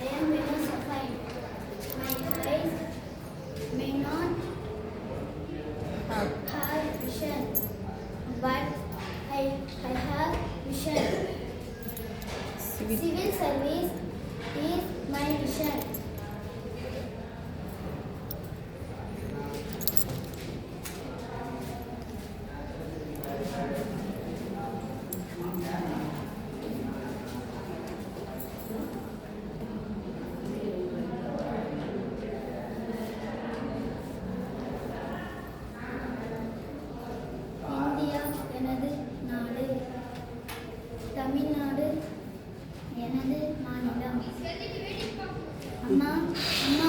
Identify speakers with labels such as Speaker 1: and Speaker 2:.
Speaker 1: I am philosophize. My eyes may not have vision, but I, I have vision.
Speaker 2: Civil
Speaker 1: service is my vision. Tamil Nadu எனது மாநிலம். அம்மா அம்மா.